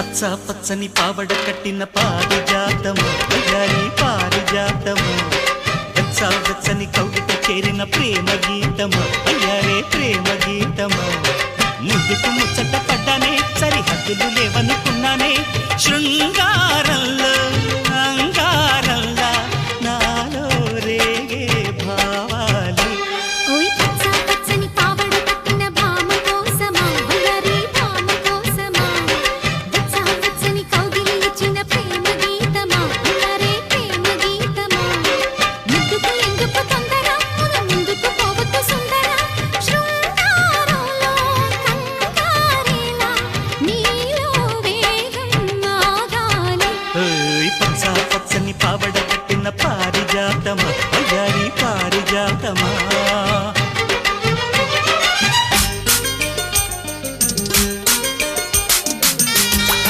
పచ్చ పచ్చని పావడ కట్టిన పారిజాతము అయ్యారి పారిజాతము. వెచ్చ వెచ్చని కౌగిట చేరిన ప్రేమ గీతము అయ్యారే ప్రేమ గీతము. ముందుకు ముచ్చట పడ్డానే సరిహద్దులు లేవనుకున్నానే శృంగార పావడ కట్టిన పారిజాతమా? అయ్యాని పారిజాతమా?